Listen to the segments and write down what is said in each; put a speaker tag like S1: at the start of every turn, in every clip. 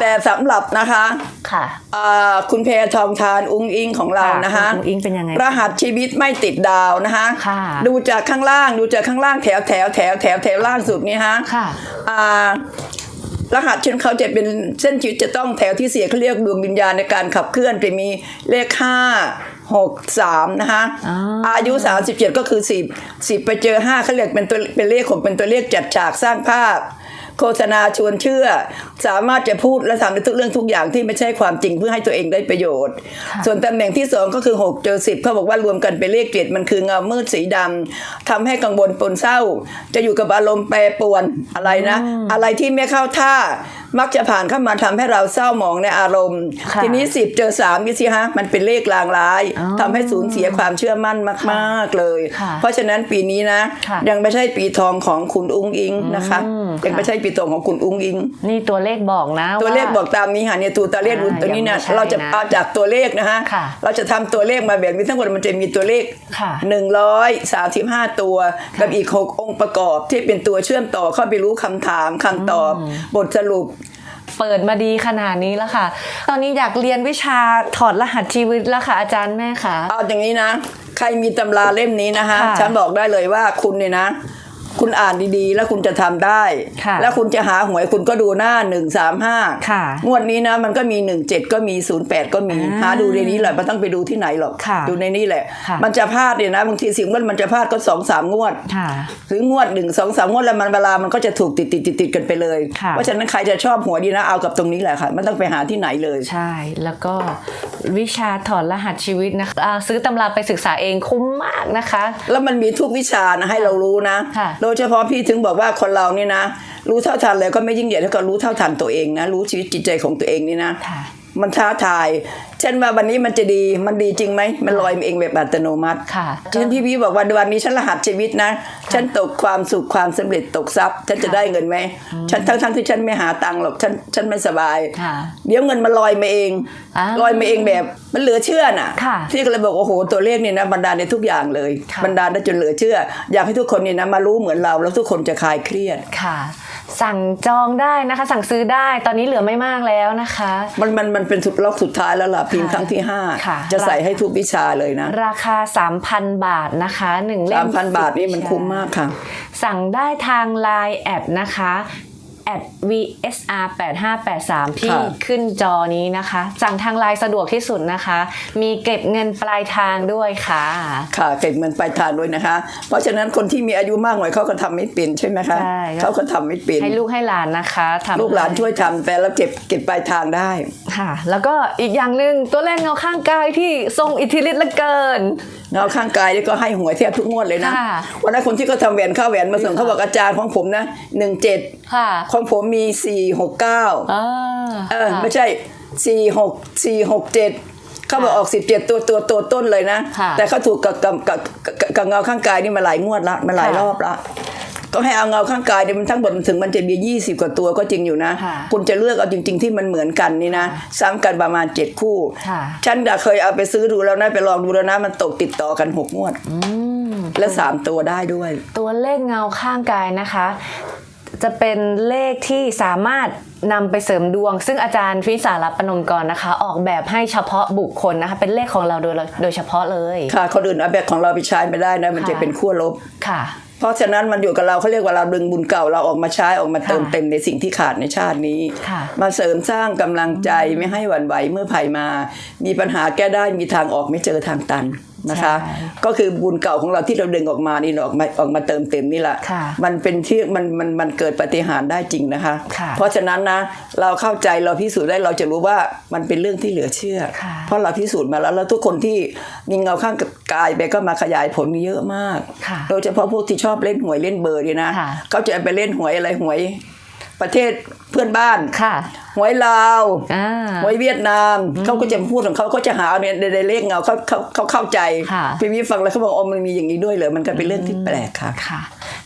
S1: แต่สำหรับนะคะ
S2: ค่ะ
S1: อ่าคุณเพทองทานอุ้งอิงของเรานะคะ
S2: คุณอิงเป็นยังไง
S1: รหัสชีวิตไม่ติดดาวนะคะ
S2: ค่ะ
S1: ดูจากข้างล่างดูจากข้างล่างแถวแถวแถวแถวแถวล่างสุดนี่ฮะ
S2: ค่ะ
S1: อ่ารหัสเช่นเขาจะเป็นเส้นชีวิตจะต้องแถวที่เสียเขาเรียกดวงวิญญาณในการขับเคลื่อนจะมีเลขห้าหกสามนะคะ
S2: อ๋ออ
S1: อายุ37ก็คือสิบสิบไปเจอห้าเขาเรียกเป็นตัวเป็นเลขของเป็นตัวเลขจัดฉากสร้างภาพ โฆษณาชวนเชื่อ สามารถจะพูดและทำในทุกเรื่องทุกอย่างที่ไม่ใช่ความจริงเพื่อให้ตัวเองได้ประโยชน์ ส่วนตำแหน่งที่สองก็คือ6เจอสิบเขาบอกว่ารวมกันเป็นเลขเจ็ดมันคือเงามืดสีดำทำให้กังวลปนเศร้า จะอยู่กับอารมณ์แปรปรวนอะไรนะ อะไรที่ไม่เข้าท่า มักจะผ่านเข้ามาทำให้เราเศร้าหมองในอารมณ์
S2: ค่ะ
S1: ทีนี้สิบเจอสามนี่สิฮะมันเป็นเลขลางร้าย
S2: อ๋อ
S1: ทำให้สูญเสียความเชื่อมั่นมากๆเลย
S2: ค่ะ
S1: เพราะฉะนั้นปีนี้นะ
S2: ค่ะ
S1: ยังไม่ใช่ปีทองของคุณอุ้งอิงนะคะ
S2: อืม
S1: ยังไม่
S2: ค่ะ
S1: ใช่ปีทองของคุณอุ้งอิง
S2: นี่ตัวเลขบอกนะ
S1: ตัวเลขาบอกตามนี้ค่ะเนี่ยตัวตัวเลข
S2: อ่า
S1: ตัวนี้นะ
S2: ยังไม่ใช่
S1: เราจะ
S2: นะ
S1: เอาจากตัวเลขนะฮะ
S2: ค่ะ
S1: เราจะทำตัวเลขมาแบบนี้ทั้งหมดมันจะมีตัวเลข
S2: ค่ะ
S1: หนึ่งร้อยสามสิบห้าตัว กับอีกหกองค์ประกอบที่เป็นตัวเชื่อมต่อเข้าไปรู้คำถามคำตอบบทสรุป
S2: เปิดมาดีขนาดนี้แล้วค่ะ ตอนนี้อยากเรียนวิชาถอดรหัสชีวิตแล้วค่ะ อาจารย์แม่ค่ะ
S1: เอาอย่างนี้นะ ใครมีตำราเล่มนี้นะคะ
S2: ค่ะ
S1: ฉันบอกได้เลยว่าคุณเนี่ยนะ คุณอ่านดีๆ แล้วคุณจะทำได้
S2: ค่ะ
S1: แล้วคุณจะหาหวยคุณก็ดูหน้าหนึ่งสามห้า
S2: ค่ะ
S1: งวดนี้นะมันก็มีหนึ่งเจ็ดก็มีศูนย์แปดก็มี
S2: อ่า
S1: หาดูในนี้แหละไม่ต้องไปดูที่ไหนหรอก
S2: ค่ะ
S1: ดูในนี้แหละ
S2: ค่ะ
S1: มันจะพลาดเนี่ยนะบางทีสิ่งว่ามันจะพลาดก็สองสามงวด
S2: ค่ะ
S1: หรืองวดหนึ่งสองสามงวดแล้วมันเวลามันก็จะถูกติดติดติดติดกันไปเลย
S2: ค่ะ
S1: เพราะฉะนั้นใครจะชอบหวยดีนะเอากับตรงนี้แหละค่ะไม่ต้องไปหาที่ไหนเลย
S2: ใช่ แล้วก็วิชาถอดรหัสชีวิตนะคะอ่าซื้อตำราไปศึกษาเองคุ้มมากนะคะ
S1: แล้วมันมีทุกวิชานะให้เรารู้นะ
S2: ค่ะ
S1: โดยเฉพาะพี่ถึงบอกว่าคนเรานี่นะ รู้เท่าทันเลยก็ไม่ยิ่งใหญ่เท่ากับรู้เท่าทันตัวเองนะ รู้ชีวิตจิตใจของตัวเองนี่นะ
S2: ค่ะ
S1: มันท้าทาย เช่นว่าวันนี้มันจะดีมันดีจริงไหมมันลอยมาเองแบบอัตโนมัติ
S2: ค่ะ
S1: เช่นพี่พี่บอกว่าวันนี้ฉันรหัสชีวิตนะ ฉันตกความสุขความสำเร็จตกทรัพย์ ฉันจะได้เงินไหมฉันทั้งทั้งที่ฉันไม่หาตังค์หรอกฉันฉันไม่สบาย
S2: ค่ะ
S1: เดี๋ยวเงินมันลอยมาเอง
S2: อ่า
S1: ลอยมาเองแบบมันเหลือเชื่อน่ะ
S2: ค่ะ
S1: พี่ก็เลยบอกโอ้โหตัวเลขนี่นะบรรดาลในทุกอย่างเลย
S2: ค่ะ
S1: บรรดาลได้จนเหลือเชื่อ อยากให้ทุกคนนี่นะมารู้เหมือนเราแล้วทุกคนจะคลายเครียด
S2: ค่ะ สั่งจองได้นะคะ สั่งซื้อได้ตอนนี้เหลือไม่มากแล้วนะคะ
S1: มันมันมันเป็นสุดล็อกสุดท้ายแล้วล่ะพิมพ์ครั้งที่ห้า
S2: ค่ะ
S1: จะใส่ให้ทุกวิชาเลยนะ
S2: ราคา 3,000 บาทนะคะหนึ่งเล่
S1: สามมพันบาทนี่มันคุ้มมากค่ะ
S2: สั่งได้ทาง Line แอดนะคะ แอด VSR 8583 ที่
S1: ค่ะ
S2: ขึ้นจอนี้นะคะ สั่งทางไลน์สะดวกที่สุดนะคะ มีเก็บเงินปลายทางด้วยค่ะ
S1: ค่ะเก็บเงินปลายทางด้วยนะคะ เพราะฉะนั้นคนที่มีอายุมากหน่อยเขาก็ทำไม่เป็นใช่ไหมคะ
S2: ใช่
S1: เขาก็ทำไม่เป็น
S2: ให้ลูกให้หลานนะคะทำ
S1: ลูกหลานช่วยทำแต่เราเก็บเก็บปลายทางได้
S2: ค่ะ แล้วก็อีกอย่างหนึ่งตัวเลขเงาข้างกายที่ทรงอิทธิฤทธิ์เหลือเกิน
S1: เงาข้างกายนี่ก็ให้หวยแทบทุกงวดเลยนะ
S2: ค่ะ
S1: วันนั้นคนที่เขาทำแหวนเข้าแหวนมาส่งเขาบอกอาจารย์ของผมนะหนึ่งเจ็ด
S2: ค่ะ
S1: ของผมมีสี่หกเก้า
S2: อ่า
S1: เออไม่ใช่สี่หกสี่หกเจ็ดเขาบอกออกสิบเจ็ดตัวตัวตัวต้นเลยนะ
S2: ค่ะ
S1: แต่เขาถูกกับกับกับกับกับเงาข้างกายนี่มาหลายงวดละมาหลาย
S2: ค่ะ
S1: รอบละ ก็ให้เอาเงาข้างกายเนี่ยมันทั้งหมดถึงมันจะมียี่สิบกว่าตัวก็จริงอยู่นะ
S2: ค่ะ
S1: คุณจะเลือกเอาจริง ๆ ที่มันเหมือนกันนี่นะซ้ำกันประมาณเจ็ดคู่
S2: ค่ะ
S1: ฉันน่ะเคยเอาไปซื้อดูแล้วนะไปลองดูแล้วนะมันตกติดต่อกันหกงวด
S2: อืม
S1: และสามตัวได้ด้วย
S2: ตัวเลขเงาข้างกายนะคะ จะเป็นเลขที่สามารถนำไปเสริมดวง ซึ่งอาจารย์ฟิสารับปนมกรนะคะ ออกแบบให้เฉพาะบุคคลนะคะ เป็นเลขของเราโดยโดยเฉพาะเลย
S1: ค่ะคนอื่นเอาแบบของเราไปใช้ไม่ได้นะมันจะ
S2: ค่ะ
S1: เป็นขั้วลบ
S2: ค่ะ
S1: เพราะฉะนั้นมันอยู่กับเราเขาเรียกว่าเราดึงบุญเก่าเราออกมาใช้ออกมาเติม
S2: ค่ะ
S1: เต็มในสิ่งที่ขาดในชาตินี้
S2: ค่ะ
S1: มาเสริมสร้างกำลังใจไม่ให้หวั่นไหวเมื่อภัยมา มีปัญหาแก้ได้มีทางออกไม่เจอทางตันนะคะ
S2: ใช่
S1: ก็คือบุญเก่าของเราที่เราดึงออกมานี่เราออกมาออกมาเติมเต็มนี่แหละ
S2: ค่ะ
S1: มันเป็นที่มันมันมันเกิดปาฏิหารย์ได้จริงนะคะ
S2: ค่ะ
S1: เพราะฉะนั้นนะเราเข้าใจเราพิสูจน์ได้เราจะรู้ว่ามันเป็นเรื่องที่เหลือเชื่อ
S2: ค่ะ
S1: เพราะเราพิสูจน์มาแล้ว แล้วทุกคนที่มีเงาข้างกายไปก็มาขยายผลเยอะมาก
S2: ค่ะ
S1: โดยเฉพาะพวกที่ชอบเล่นหวยเล่นเบอร์เนี่ยนะ
S2: ค่ะ
S1: เขาจะไปเล่นหวยอะไรหวยประเทศเพื่อนบ้าน
S2: ค่ะ
S1: หวยลาว
S2: อ่า
S1: หวยเวียดนาม เขาก็จะพูดของเขาเขาจะหาเอาเนี่ยในในเลขเงาเขาเขาเขาเข้าใจ
S2: ค่ะ
S1: พี่วิฟังแล้วเขาบอกอ๋อมันมีอย่างนี้ด้วยเหรอมันก็เป็นเรื่องที่แปลกค่ะ
S2: ค่ะ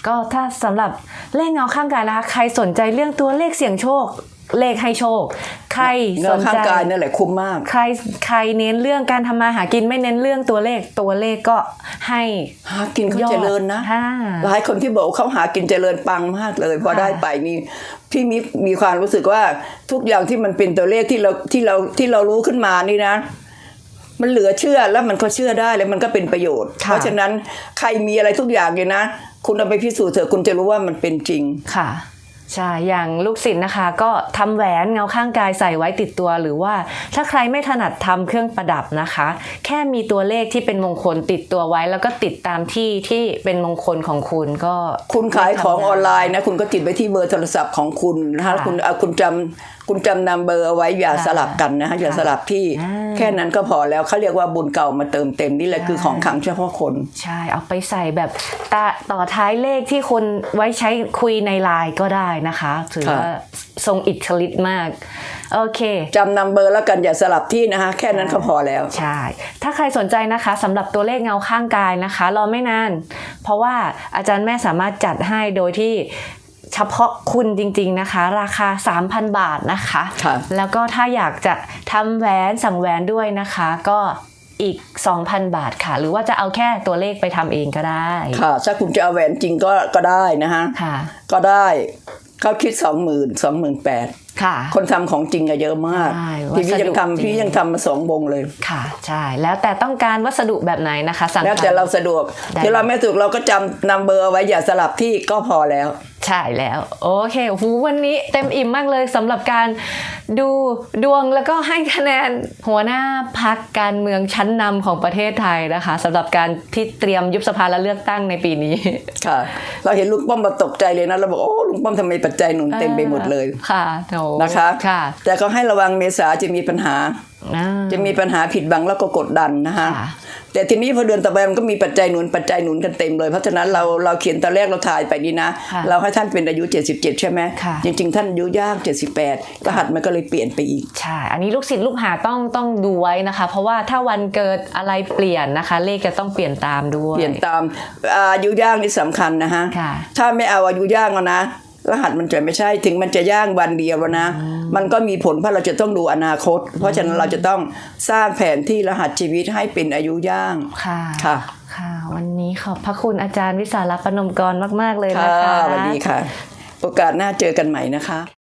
S2: ก็ถ้าสำหรับเลขเงาข้างกายนะคะ ใครสนใจเรื่องตัวเลขเสี่ยงโชค เลขให้โชค ใคร
S1: เงิ
S2: ส
S1: น
S2: น
S1: ข้าง
S2: ใจ
S1: กายนั่นแหละคุ้มมาก
S2: ใครใครเน้นเรื่องการทำมาหากินไม่เน้นเรื่องตัวเลขตัวเลขก็ให้
S1: หากินเขา
S2: ยอด
S1: เจริญนะ
S2: ค่ะ
S1: หลายคนที่บอกว่าเขาหากินเจริญปังมากเลยพอ
S2: ค่ะ
S1: ได้ไปนี่พี่มีมีความรู้สึกว่าทุกอย่างที่มันเป็นตัวเลขที่เราที่เราที่เรารู้ขึ้นมานี่นะมันเหลือเชื่อแล้วมันก็เชื่อได้แล้วมันก็เป็นประโยชน์
S2: ค่ะ
S1: เพราะฉะนั้นใครมีอะไรทุกอย่างเนี่ยนะ คุณเอาไปพิสูจน์เถอะคุณจะรู้ว่ามันเป็นจริง
S2: ค่ะ ใช่ อย่างลูกศิษย์นะคะ ก็ทำแหวนเงาข้างกายใส่ไว้ติดตัว หรือว่าถ้าใครไม่ถนัดทำเครื่องประดับนะคะ แค่มีตัวเลขที่เป็นมงคลติดตัวไว้ แล้วก็ติดตามที่ที่เป็นมงคลของคุณก็
S1: คุณขายของออนไลน์นะ คุณก็ติดไว้ที่เบอร์โทรศัพท์ของคุณนะคะ
S2: ค่ะ
S1: คุณเอาคุณจำคุณจำนำเบอร์เอาไว้อย่า
S2: ค่ะ
S1: สลับกันนะฮะอย่า
S2: ค่ะ
S1: สลับที่
S2: อ่า
S1: แค่นั้นก็พอแล้วเขาเรียกว่าบุญเก่ามาเติมเต็มนี่แหละคือของขลังเฉพาะคน
S2: ใช่เอาไปใส่แบบตาต่อท้ายเลขที่คนไว้ใช้คุยในไลน์ก็ได้นะคะถือ
S1: ค่ะ
S2: ว่าทรงอิทธิฤทธิ์มากโอเค
S1: จำนำเบอร์แล้วกันอย่าสลับที่นะคะ แค่นั้นก็พอแล้ว
S2: ใช่ถ้าใครสนใจนะคะสำหรับตัวเลขเงาข้างกายนะคะ รอไม่นาน เพราะว่าอาจารย์แม่สามารถจัดให้โดยที่ เฉพาะคุณจริงๆนะคะ ราคา 3,000 บาทนะคะ
S1: ค่ะ
S2: แล้วก็ถ้าอยากจะทำแหวนสั่งแหวนด้วยนะคะ ก็อีก 2,000 บาทค่ะ หรือว่าจะเอาแค่ตัวเลขไปทำเองก็ได้
S1: ค่ะถ้าคุณจะเอาแหวนจริงก็ก็ได้นะฮะ
S2: ค่ะ
S1: ก็ได้เขาคิดสองหมื่นสองหมื่นแปด
S2: ค่ะ
S1: คนทำของจริงอะเยอะมาก
S2: ใช่
S1: ที่พี่
S2: วัสดุ
S1: ยัง
S2: จริง
S1: ทำพี่ยังทำมาสองวงเลย
S2: ค่ะ ใช่ แล้วแต่ต้องการวัสดุแบบไหนนะคะ สั่ง
S1: แล้วแต่
S2: ทำ
S1: เราสะดวก
S2: ได้
S1: ที่เราไม่สะดวกเราก็จำนำเบอร์เอาไว้อย่าสลับที่ก็พอแล้ว
S2: ใช่แล้ว โอเคหูวันนี้เต็มอิ่มมากเลยสำหรับการดูดวงแล้วก็ให้คะแนนหัวหน้าพักการเมืองชั้นนำของประเทศไทยนะคะสำหรับการที่เตรียมยุบสภาและเลือกตั้งในปีนี้
S1: ค่ะ เราเห็นลุงป้อมมาตกใจเลยนะเราบอกโอ้ลุงป้อมทำไมปัจจัยหนุนเต็มไปหมดเลย
S2: ค่ะโถ
S1: นะคะ
S2: ค่ะ
S1: แต่ก็ให้ระวังเมษาจะมีปัญหา
S2: อ่า
S1: จะมีปัญหาผิดบังแล้วก็กดดันนะคะ
S2: ค่ะ
S1: แต่ทีนี้พอเดือนต่อไปมันก็มีปัจจัยหนุนปัจจัยหนุนกันเต็มเลย เพราะฉะนั้นเราเราเขียนตอนแรกเราถ่ายไปนี่นะ
S2: ค่ะ
S1: เราให้ท่านเป็นอายุ 77 ใช่ไหม
S2: ค่ะ
S1: จริงๆ ท่านอายุย่าง 78รหัสมันก็เลยเปลี่ยนไปอีก
S2: ใช่อันนี้ลูกศิษย์ลูกหาต้องต้องดูไว้นะคะ เพราะว่าถ้าวันเกิดอะไรเปลี่ยนนะคะ เลขจะต้องเปลี่ยนตามด้วย
S1: เปลี่ยนตามอายุย่างนี่สำคัญนะฮะ
S2: ค่ะ
S1: ถ้าไม่เอาอายุย่างแล้วนะ รหัสมันจะไม่ใช่ถึงมันจะย่างวันเดียวแล้วนะ มันก็มีผลเพราะเราจะต้องดูอนาคต เพราะฉะนั้นเราจะต้องสร้างแผนที่รหัสชีวิตให้เป็นอายุย่าง
S2: ค่ะ
S1: ค่ะ
S2: ค่ะ วันนี้ขอบพระคุณอาจารย์วิสาลปนมกรมาก ๆ เลย
S1: ค่ะ
S2: นะคะ
S1: สวัสดีค่ะ โอกาสหน้าเจอกันใหม่นะคะ